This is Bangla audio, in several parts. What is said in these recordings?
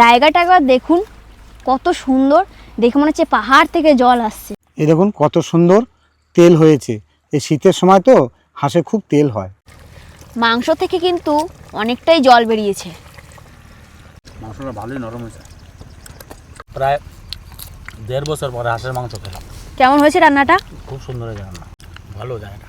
জায়গাটা একবার দেখুন কত সুন্দর। দেখে মনে হচ্ছে পাহাড় থেকে জল আসছে। এই দেখুন কত সুন্দর তেল হয়েছে। এই শীতের সময় তো হাঁসে খুব তেল হয়। মাংস থেকে কিন্তু অনেকটাই জল বেরিয়েছে। মাংসটা ভালোই নরম হয়েছে। প্রায় দেড় বছর পরে হাঁসের মাংস খেলাম। কেমন হয়েছে রান্নাটা? খুব সুন্দর হয়েছে রান্না। ভালো জায়গাটা।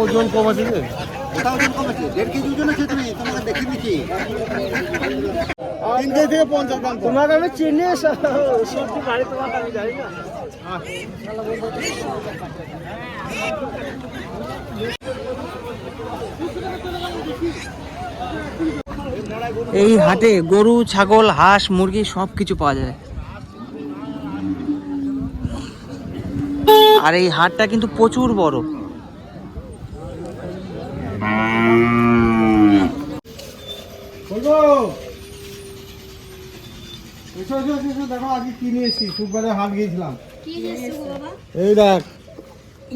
ওজন কম আছে যে তিন কেজি থেকে পঞ্চাশ গ্রাম তোমাকে আমি চিনি সবজি বাড়ি তোমাকে আমি জানি না এই হাটে গরু ছাগল হাঁস মুরগি সব কিছু পাওয়া যায়। আর এই হাটটা কিন্তু প্রচুর বড়। বলব? এসো এসো এসো, এসো দেখো আজকে কি নিয়ে এসেছি? হাট গিয়েছিলাম। এই দেখ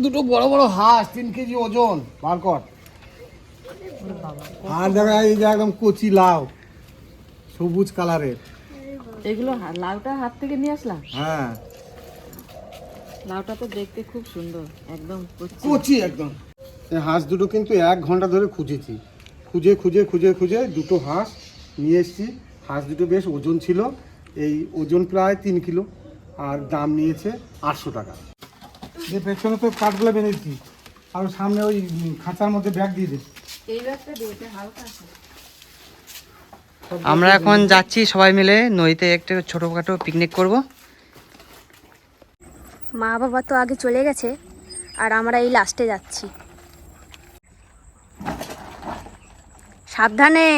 দুটো বড় বড় হাঁস তিন কেজি ওজন বার কর আর দেখো এই যে একদম কচি লাউ সবুজ কালারের। এগুলো লাউটা হাত থেকে নিয়ে আসলাম? হ্যাঁ। লাউটা তো দেখতে খুব সুন্দর একদম কচি। একদম। এই হাঁস দুটো কিন্তু এক ঘণ্টা ধরে খুঁজেছি। খুঁজে খুঁজে খুঁজে খুঁজে দুটো হাঁস নিয়ে এসেছি। হাঁস দুটো বেশ ওজন ছিল এই ওজন প্রায় তিন কিলো আর দাম নিয়েছে আটশো টাকা। যে পেছনে তো কাঠগুলো বেঁধেছি আর সামনে ওই খাঁচার মধ্যে ব্যাগ দিয়ে দিয়েছে। আমরা এখন যাচ্ছি সবাই মিলে নদীতে একটা ছোটোখাটো পিকনিক করব। মা বাবা তো আগে চলে গেছে আর আমরা এই লাস্টে যাচ্ছি। সাবধানে!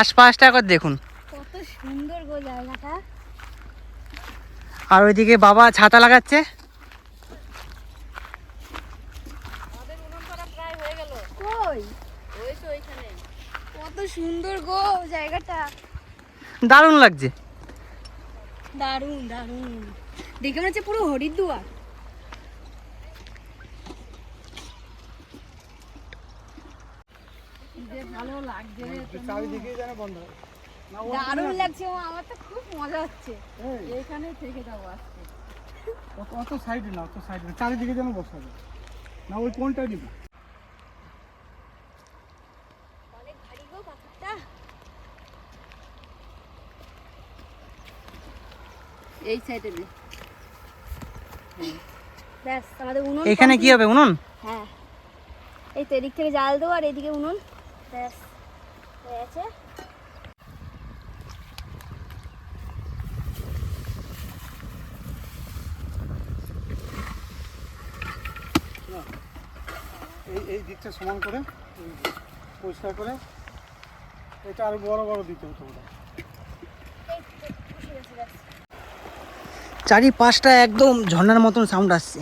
আশপাশটা একবার দেখুন। কত সুন্দর গো জায়গাটা। আর ওইদিকে বাবা ছাতা লাগাচ্ছে। কই? কত সুন্দর গো জায়গাটা। দারুণ লাগছে। দারুণ দারুণ। দেখে মনে হচ্ছে পুরো হরিদ্বার। চারিদিকে যেন বন্ধ দারুণ লাগছে ও, আমার তো খুব মজা হচ্ছে। এইখানেই থেকে যাব আজকে। অত অত সাইডে না অত সাইডে না চারিদিকে যেন বসা যায়। না ওই কোনটা নিবি? এই সাইডে দে ব্যাস আমাদের উনুন এখানে কি হবে উনুন? হ্যাঁ। এই তো এদিক থেকে জাল দেবো আর এদিকে উনুন। ব্যাস হয়ে আছে এই এই দিকটা সমান করে পরিষ্কার করে এটা আরও বড় বড় দিতে হতো চারিপাশটা একদম ঝর্ণার মতন সাউন্ড আসছে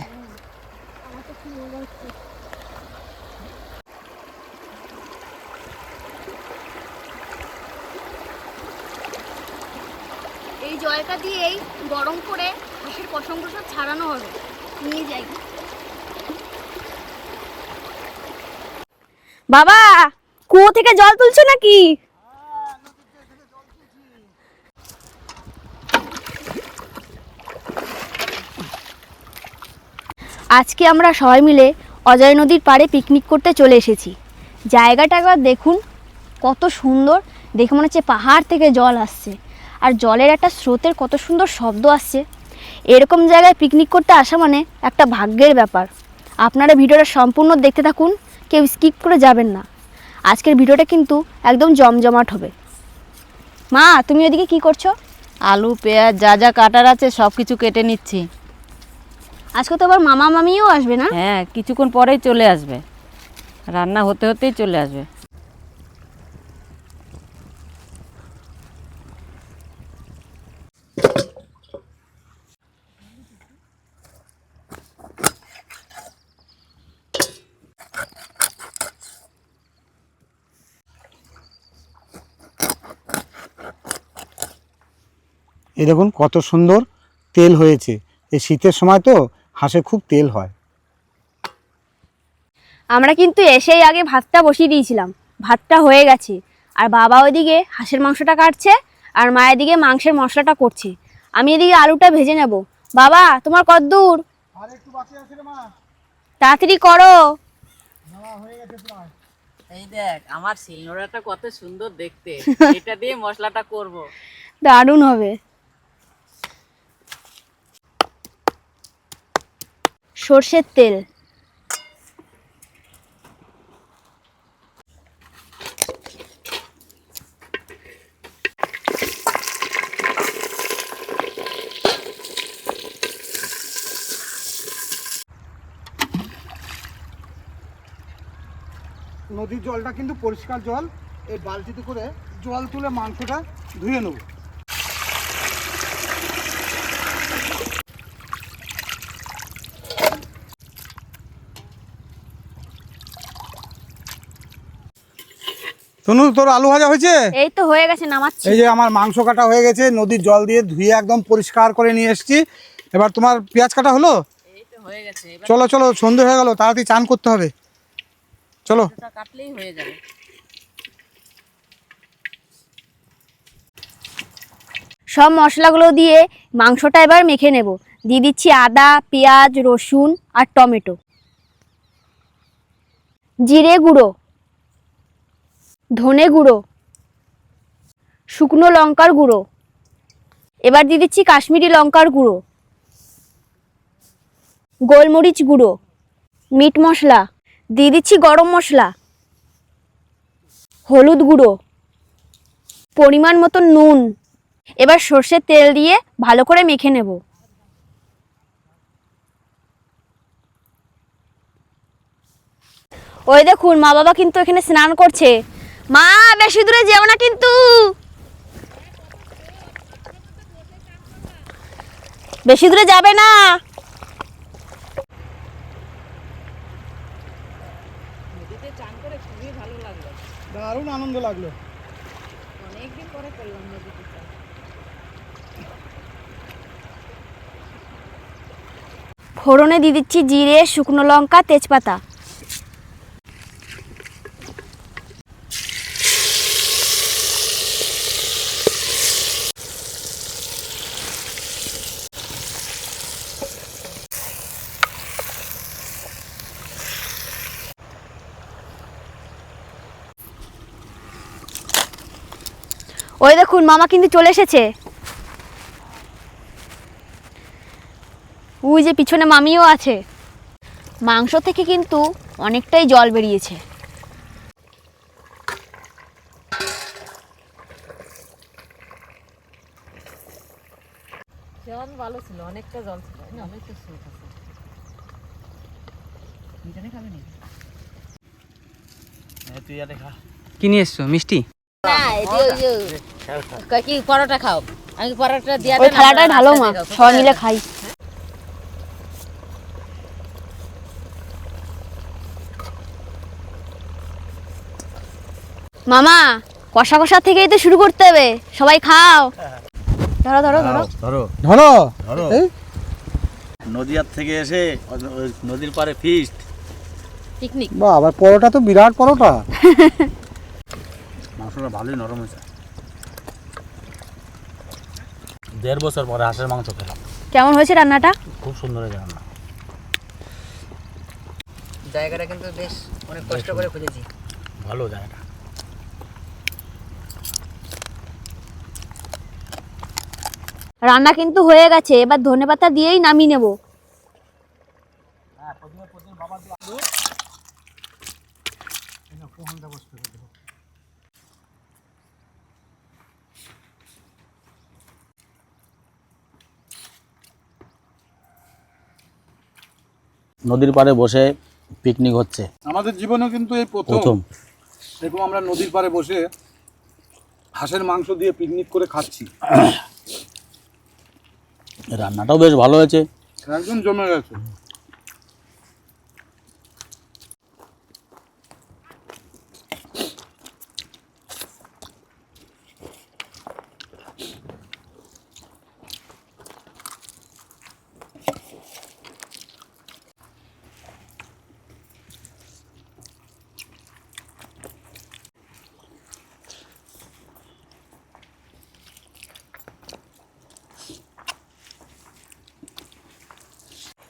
এই জলটা দিয়েই গরম করে হাঁসের পশম সব ছাড়ানো হবে নিয়ে যাই বাবা, কুয়ো থেকে জল তুলছো নাকি? আজকে আমরা সবাই মিলে অজয় নদীর পাড়ে পিকনিক করতে চলে এসেছি। জায়গাটা একবার দেখুন, কত সুন্দর। দেখে মনে হচ্ছে পাহাড় থেকে জল আসছে। আর জলের একটা স্রোতের কত সুন্দর শব্দ আসছে। এরকম জায়গায় পিকনিক করতে আসা মানে একটা ভাগ্যের ব্যাপার। আপনারা ভিডিওটা সম্পূর্ণ দেখতে থাকুন। কেউ স্কিপ করে যাবেন না। আজকের ভিডিওটা কিন্তু একদম জমজমাট হবে। মা তুমি ওদিকে কি করছ? আলু পেঁয়াজ যা যা কাটার আছে সব কিছু কেটে নিচ্ছি। আজকে তো আবার মামা মামিও আসবে না? হ্যাঁ কিছুক্ষণ পরেই চলে আসবে। রান্না হতে হতেই চলে আসবে। এই দেখুন কত সুন্দর তেল হয়েছে। এই শীতের সময় তো হাঁসে খুব তেল হয়। আমরা কিন্তু এসেই আগে ভাতটা বসিয়ে দিয়েছিলাম। ভাতটা হয়ে গেছে। আর বাবা ওইদিকে হাঁসের মাংসটা কাটছে আর মা এদিকে মাংসের মশলাটা করছে। আমি এদিকে আলুটা ভেজে নেব। বাবা তোমার কত দূর? তাড়াতাড়ি করো। এই দেখ আমার শিলনোড়াটা কত সুন্দর দেখতে। এটা দিয়ে মশলাটা করব। দারুণ হবে। সর্ষের তেল। নদীর জলটা কিন্তু পরিষ্কার জল। এই বালতিতে করে জল তুলে মাংসটা ধুয়ে নেব। শুনু তোর আলু ভাজা হয়েছে? এই তো হয়ে গেছে নামাচ্ছি। এই যে আমার মাংস কাটা হয়ে গেছে নদীর জল দিয়ে ধুয়ে একদম পরিষ্কার করে নিয়ে এসেছি। এবার তোমার পেঁয়াজ কাটা হলো? হয়ে গেছে চলো চলো সন্ধে হয়ে গেল তাড়াতাড়ি চান করতে হবে। চলো। কাটলেই হয়ে যাবে। সব মশলাগুলো দিয়ে মাংসটা এবার মেখে নেব। দিয়ে দিচ্ছি আদা পেঁয়াজ রসুন আর টমেটো। জিরে গুঁড়ো। ধনে গুঁড়ো, শুকনো লঙ্কার গুঁড়ো। এবার দিয়ে দিচ্ছি কাশ্মীরি লঙ্কার গুঁড়ো, গোলমরিচ গুঁড়ো, মিট মশলা, দিয়ে দিচ্ছি গরম মশলা, হলুদ গুঁড়ো, পরিমাণ মতো নুন। এবার সর্ষের তেল দিয়ে ভালো করে মেখে নেব। ওই দেখুন, মা বাবা কিন্তু এখানে স্নান করছে। মা বেশি দূরে যেও না কিন্তু। বেশি দূরে যাবে না। নদীতে চান করে খুবই ভালো লাগল। দারুণ আনন্দ লাগল। অনেকদিন পরে করলাম নদীতে ফোড়নে দিয়ে দিচ্ছি জিরে শুকনো লঙ্কা তেজপাতা। ওই দেখুন মামা কিন্তু চলে এসেছে। ওই যে পিছনে মামিও আছে। মাংস থেকে কিন্তু অনেকটাই জল বেরিয়েছে। জল ভালো ছিল অনেকটা জল ছিল অনেকটা স্রোত আছে। দুজনে খাবে নি এই তুই খা কি নিয়ে এসছো মিষ্টি? না এই যে ওই যে কি পরোটা খাও? আমি পরোটা দিয়া ওই থালাটাই ঢালো মা। সবাই মিলে খাই। মামা কষা কষা থেকেই তো শুরু করতে হবে। সবাই খাও। ধরো ধরো ধরো। ধরো। ধরো। ধরো। এই। থেকে এসে নদীর পাড়ে ফিস্ট পিকনিক বা আবার পরোটা তো বিরাট পরোটা। মাংসটা ভালোই নরম হয়েছে। দেড় বছর পরে হাঁসের মাংস খেলাম। কেমন হয়েছে রান্নাটা? খুব সুন্দর হয়েছে রান্না। জায়গাটা কিন্তু বেশ অনেক কষ্ট করে খুঁজেছি। ভালো জায়গাটা। রান্না কিন্তু হয়ে গেছে এবার ধনেপাতা দিয়েই নামিয়ে নেব। নদীর পাড়ে বসে পিকনিক হচ্ছে। আমাদের জীবনে কিন্তু এই প্রথম। এরকম আমরা নদীর পাড়ে বসে হাঁসের মাংস দিয়ে পিকনিক করে খাচ্ছি। রান্নাটাও বেশ ভালো হয়েছে। একদম জমে গেছে।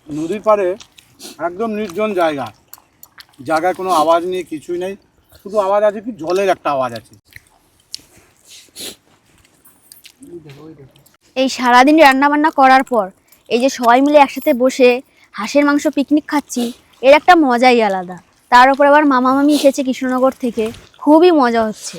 নদীর পাড়ে একদম নির্জন জায়গা। জায়গায় কোনো আওয়াজ নেই, কিছুই নেই। শুধু আওয়াজ আছে কি, জলের একটা আওয়াজ আছে। এই সারাদিন রান্না বান্না করার পর, এই যে সবাই মিলে একসাথে বসে হাঁসের মাংস পিকনিক খাচ্ছি, এর একটা মজাই আলাদা। তার উপর আবার মামা মামি এসেছে কৃষ্ণনগর থেকে। খুবই মজা হচ্ছে।